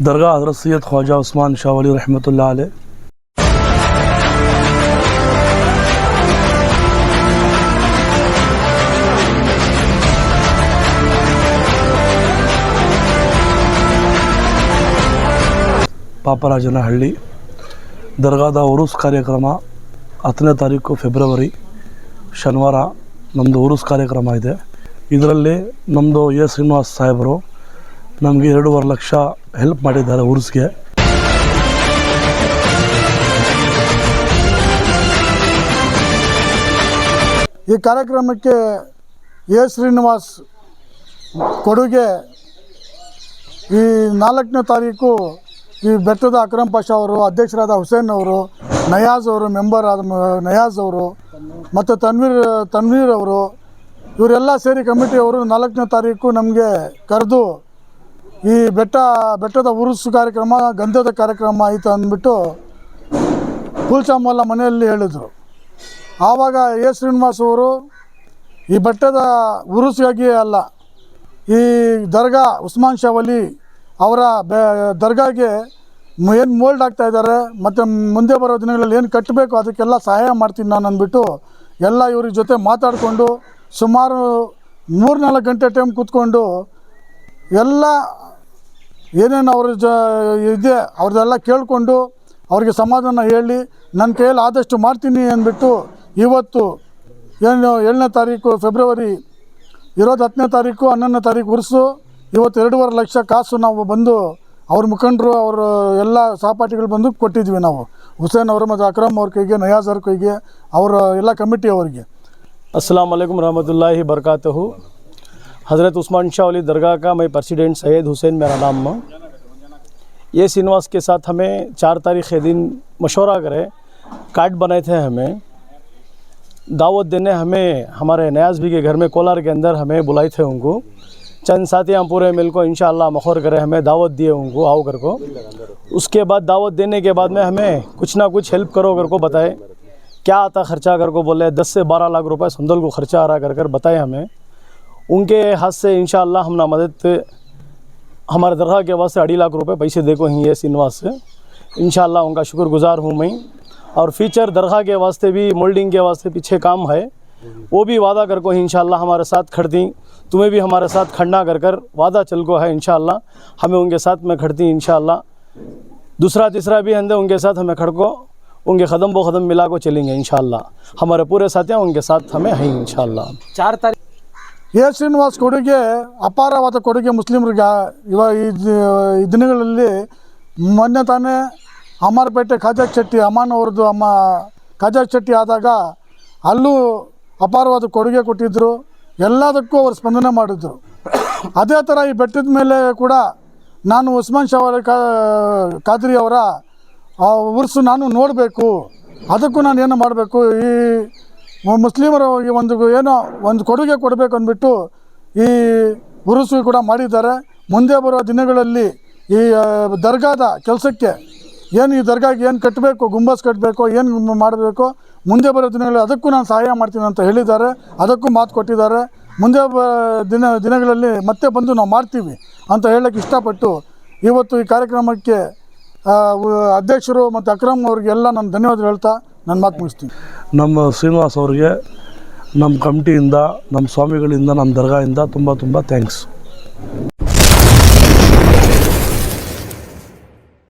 दरगाह हज़रत सैयद ख्वाजा उस्मान शाह वली रहमतुल्लाह अलैह ಪಾಪರಾಜನಹಳ್ಳಿ ದರ್ಗಾದ ಉರುಸ್ ಕಾರ್ಯಕ್ರಮ ಹತ್ತನೇ ತಾರೀಕು ಫೆಬ್ರವರಿ ಶನಿವಾರ ನಮ್ಮದು ಉರುಸ್ ಕಾರ್ಯಕ್ರಮ ಇದೆ ಇದರಲ್ಲಿ ನಮ್ಮದು ಎ ಶ್ರೀನಿವಾಸ್ ಸಾಹೇಬರು ನಮಗೆ ಎರಡೂವರೆ ಲಕ್ಷ ಹೆಲ್ಪ್ ಮಾಡಿದ್ದಾರೆ ಉರ್ಸ್ಗೆ ಈ ಕಾರ್ಯಕ್ರಮಕ್ಕೆ ಎ ಶ್ರೀನಿವಾಸ್ ಕೊಡುಗೆ ಈ ನಾಲ್ಕನೇ ತಾರೀಕು ಈ ಬೆಟ್ಟದ ಅಕ್ರಮ್ ಪಾಷ ಅವರು, ಅಧ್ಯಕ್ಷರಾದ ಹುಸೇನ್ ಅವರು, ನಯಾಜ್ ಅವರು, ಮೆಂಬರ್ ಆದ ನಯಾಜ್ ಅವರು, ಮತ್ತು ತನ್ವೀರ್ ತನ್ವೀರ್ ಅವರು, ಇವರೆಲ್ಲ ಸೇರಿ ಕಮಿಟಿಯವರು ನಾಲ್ಕನೇ ತಾರೀಕು ನಮಗೆ ಕರೆದು ಈ ಬೆಟ್ಟ, ಬೆಟ್ಟದ ಉರುಸು ಕಾರ್ಯಕ್ರಮ, ಗಂಧದ ಕಾರ್ಯಕ್ರಮ ಆಯಿತು ಅಂದ್ಬಿಟ್ಟು ಕುಲ್ಚಾಮಲ್ಲ ಮನೆಯಲ್ಲಿ ಹೇಳಿದರು. ಆವಾಗ ಎ. ಶ್ರೀನಿವಾಸ್ ಅವರು ಈ ಬೆಟ್ಟದ ಉರುಸಿಗಾಗಿ ಅಲ್ಲ, ಈ ದರ್ಗಾ ಉಸ್ಮಾನ್ ಶಾವಲಿ ಅವರ ಬೆ, ದರ್ಗಾಗೆ ಏನು ಮೋಲ್ಡ್ ಆಗ್ತಾ ಇದ್ದಾರೆ, ಮತ್ತು ಮುಂದೆ ಬರೋ ದಿನಗಳಲ್ಲಿ ಏನು ಕಟ್ಟಬೇಕು, ಅದಕ್ಕೆಲ್ಲ ಸಹಾಯ ಮಾಡ್ತೀನಿ ನಾನು ಅಂದ್ಬಿಟ್ಟು ಎಲ್ಲ ಇವ್ರ ಜೊತೆ ಮಾತಾಡಿಕೊಂಡು ಸುಮಾರು ಮೂರು ನಾಲ್ಕು ಗಂಟೆ ಟೈಮ್ ಕೂತ್ಕೊಂಡು ಎಲ್ಲ ಏನೇನು ಅವ್ರ ಜ ಇದೆ, ಅವ್ರದ್ದೆಲ್ಲ ಕೇಳಿಕೊಂಡು ಅವ್ರಿಗೆ ಸಮಾಧಾನ ಹೇಳಿ ನನ್ನ ಕೈಯಲ್ಲಿ ಆದಷ್ಟು ಮಾಡ್ತೀನಿ ಅಂದ್ಬಿಟ್ಟು ಇವತ್ತು ಏನು ಏಳನೇ ತಾರೀಕು ಫೆಬ್ರವರಿ ಇರೋದು ಹತ್ತನೇ ತಾರೀಕು, ಹನ್ನೊಂದನೇ ತಾರೀಕು ಉರ್ಸು ಇವತ್ತು ಎರಡೂವರೆ ಲಕ್ಷ ಕಾಸು ನಾವು ಬಂದು ಅವ್ರ ಮುಖಂಡರು, ಅವರು ಎಲ್ಲ ಸಹಪಾಠಿಗಳು ಬಂದು ಕೊಟ್ಟಿದ್ವಿ ನಾವು. ಹುಸೇನ್ ಅವರು ಮತ್ತು ಅಕ್ರಮ್ ಅವ್ರ ಕೈಗೆ, ನಯಾಜ್ ಅವ್ರ ಕೈಗೆ, ಅವರ ಎಲ್ಲ ಕಮಿಟಿ ಅವರಿಗೆ. ಅಸ್ಲಾಂ ಅಲೈಕುಮ್ ರಹಮತುಲ್ಲಾಹಿ ಬರ್ಕಾತಹು. हज़रत उस्मान शाह दरगाह का मैं प्रेसिडेंट सैयद हुसैन मेरा नाम है ये श्रीनिवास के साथ हमें चार तारीख के दिन मशवरा करे कार्ड बनाए थे हमें। दावत देने हमें, हमारे नयाज भी के घर में कोलार के अंदर हमें बुलाए थे उनको। चंद साथी हम पूरे मिल को इन मखौर करे, हमें दावत दिए उनको, आओ कर को। उसके बाद दावत देने के बाद में हमें कुछ ना कुछ हेल्प करो कर को बताए। क्या आता खर्चा कर को बोले, दस से बारह लाख रुपए संदल को खर्चा आ रहा कर कर बताए हमें। उनके हाथ से इन हम ना मदद हमारे दरगाह के वास्ते अढ़ी लाख रुपए पैसे देखो ही ये श्रीनिवास से। इन उनका शुक्रगुजार हूँ मैं। और फीचर दरगाह के वास्ते भी, मोल्डिंग के वास्ते पीछे काम है। वो भी वादा कर को इंशाल्लाह हमारे साथ खड़ती तुम्हें भी हमारे साथ खड़ना कर कर वादा चल को है इंशाल्लाह हमें उनके साथ में खड़ती इंशाल्लाह दूसरा तीसरा भी अंदर उनके साथ हमें खड़को उनके कदम बो कदम मिला को चलेंगे इंशाल्लाह हमारे पूरे साथियाँ उनके साथ हमें हैं इंशाल्लाह चार तारीख ಎ. ಶ್ರೀನಿವಾಸ್ ಕೊಡುಗೆ, ಅಪಾರವಾದ ಕೊಡುಗೆ ಮುಸ್ಲಿಮರಿಗೆ ಇವಾಗ ಈ ದಿನಗಳಲ್ಲಿ. ಮೊನ್ನೆ ತಾನೇ ಅಮರಪೇಟೆ ಖಾಜಾ ಶೆಟ್ಟಿ, ಅಮಾನ್ ಅವ್ರದ್ದು ಅಮ್ಮ ಖಾಜಾ ಶೆಟ್ಟಿ ಆದಾಗ ಅಲ್ಲೂ ಅಪಾರವಾದ ಕೊಡುಗೆ ಕೊಟ್ಟಿದ್ದರು ಎಲ್ಲದಕ್ಕೂ ಅವರು ಸ್ಪಂದನೆ ಮಾಡಿದ್ರು. ಅದೇ ಥರ ಈ ಬೆಟ್ಟದ ಮೇಲೆ ಕೂಡ ನಾನು ಉಸ್ಮಾನ್ ಶಾ ಅವರ ಕಾ, ಖಾದ್ರಿ ಅವರ ಉರ್ಸು ನಾನು ನೋಡಬೇಕು. ಅದಕ್ಕೂ ನಾನು ಏನು ಮಾಡಬೇಕು? ಈ ಮು- ಮುಸ್ಲಿಮರ ಈ ಒಂದು ಏನೋ ಒಂದು ಕೊಡುಗೆ ಕೊಡಬೇಕು ಅಂದ್ಬಿಟ್ಟು ಈ ಉರುಸು ಕೂಡ ಮಾಡಿದ್ದಾರೆ. ಮುಂದೆ ಬರುವ ದಿನಗಳಲ್ಲಿ ಈ ದರ್ಗಾದ ಕೆಲಸಕ್ಕೆ ಏನು ಈ ದರ್ಗಾಗೆ ಏನು ಕಟ್ಟಬೇಕು, ಗುಂಬಸ್ ಕಟ್ಟಬೇಕು, ಏನು ಮಾಡಬೇಕು, ಮುಂದೆ ಬರೋ ದಿನಗಳಲ್ಲಿ ಅದಕ್ಕೂ ನಾನು ಸಹಾಯ ಮಾಡ್ತೀನಿ ಅಂತ ಹೇಳಿದ್ದಾರೆ. ಅದಕ್ಕೂ ಮಾತು ಕೊಟ್ಟಿದ್ದಾರೆ. ಮುಂದೆ ಬ ದಿನ, ದಿನಗಳಲ್ಲಿ ಮತ್ತೆ ಬಂದು ನಾವು ಮಾಡ್ತೀವಿ ಅಂತ ಹೇಳಕ್ಕೆ ಇಷ್ಟಪಟ್ಟು ಇವತ್ತು ಈ ಕಾರ್ಯಕ್ರಮಕ್ಕೆ ಅಧ್ಯಕ್ಷರು ಮತ್ತು ಅಕ್ರಮ್ ಅವ್ರಿಗೆಲ್ಲ ನಾನು ಧನ್ಯವಾದ ಹೇಳ್ತಾ ನನ್ನ ಮಾತು ಮುಗಿಸ್ತೀನಿ. ನಮ್ಮ ಶ್ರೀನಿವಾಸ್ ಅವರಿಗೆ ನಮ್ಮ ಕಮಿಟಿಯಿಂದ, ನಮ್ಮ ಸ್ವಾಮಿಗಳಿಂದ, ನಮ್ಮ ದರ್ಗಾಯಿಂದ ತುಂಬ ತುಂಬ ಥ್ಯಾಂಕ್ಸ್